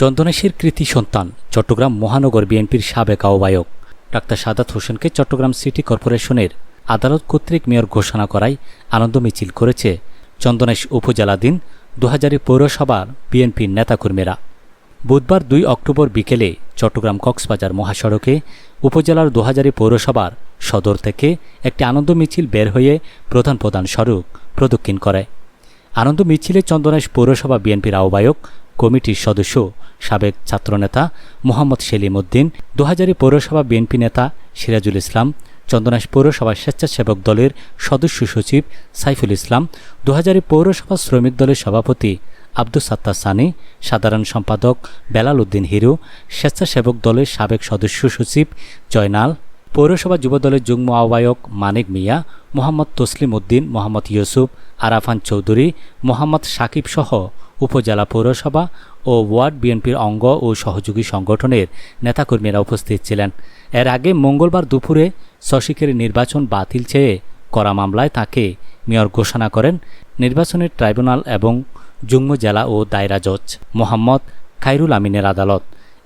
চন্দনেশের কৃতি সন্তান, চট্টগ্রাম মহানগর বিএনপির সাবেক আহ্বায়ক। ডাক্তার সাদাত হোসেনকে চট্টগ্রাম সিটি কর্পোরেশনের আদালত কর্তৃক মেয়র ঘোষণা করায় আনন্দ মিছিল করেছে চন্দনেশ উপজেলাধীন দুহাজারি পৌরসভার বিএনপির নেতাকর্মীরা। বুধবার দুই অক্টোবর বিকেলে চট্টগ্রাম কক্সবাজার মহাসড়কে উপজেলার দুহাজারি পৌরসভার সদর থেকে একটি আনন্দ মিছিল বের হয়ে প্রধান প্রধান সড়ক প্রদক্ষিণ করে। আনন্দ মিছিলে চন্দনেশ পৌরসভা বিএনপির আহ্বায়ক কমিটির সদস্য, সাবেক ছাত্রনেতা মোহাম্মদ সেলিম উদ্দিন, দুহাজারি পৌরসভা বিএনপি নেতা সিরাজুল ইসলাম চন্দনাশ পৌরসভা স্বেচ্ছাসেবক দলের সদস্য সচিব সাইফুল ইসলাম, দুহাজারি পৌরসভা শ্রমিক দলের সভাপতি আব্দুল সাত্তার সানি, সাধারণ সম্পাদক বেলাল উদ্দিন হিরু, স্বেচ্ছাসেবক দলের সাবেক সদস্য সচিব জয়নাল পৌরসভা যুবদলের যুগ্ম আহ্বায়ক মানিক মিয়া, মোহাম্মদ তসলিম উদ্দিন, মোহাম্মদ ইউসুফ, আরাফান চৌধুরী, মোহাম্মদ সাকিব সহ উপজেলা পৌরসভা ও ওয়ার্ড বিএনপির অঙ্গ ও সহযোগী সংগঠনের নেতাকর্মীরা উপস্থিত ছিলেন। এর আগে মঙ্গলবার দুপুরে শশিকের নির্বাচন বাতিল চেয়ে করা মামলায় তাকে মেয়র ঘোষণা করেন নির্বাচনের ট্রাইব্যুনাল এবং যুগ্ম জেলা ও দায়রা জজ মোহাম্মদ খাইরুল আমিনের আদালত।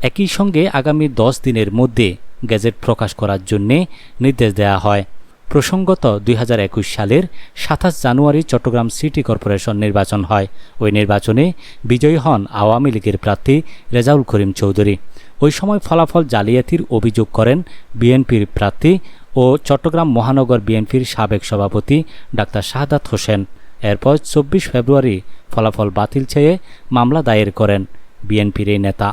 একই সঙ্গে আগামী দশ দিনের মধ্যে গেজেট প্রকাশ করার জন্যে নির্দেশ দেওয়া হয়। প্রসঙ্গত, দুই হাজার একুশ সালের সাতাশ জানুয়ারি চট্টগ্রাম সিটি কর্পোরেশন নির্বাচন হয়। ওই নির্বাচনে বিজয়ী হন আওয়ামী লীগের প্রার্থী রেজাউল করিম চৌধুরী। ওই সময় ফলাফল জালিয়াতির অভিযোগ করেন বিএনপির প্রার্থী ও চট্টগ্রাম মহানগর বিএনপির সাবেক সভাপতি ডাক্তার শাহাদাত হোসেন। এরপর চব্বিশ ফেব্রুয়ারি ফলাফল বাতিল চেয়ে মামলা দায়ের করেন বিএনপির এই নেতা।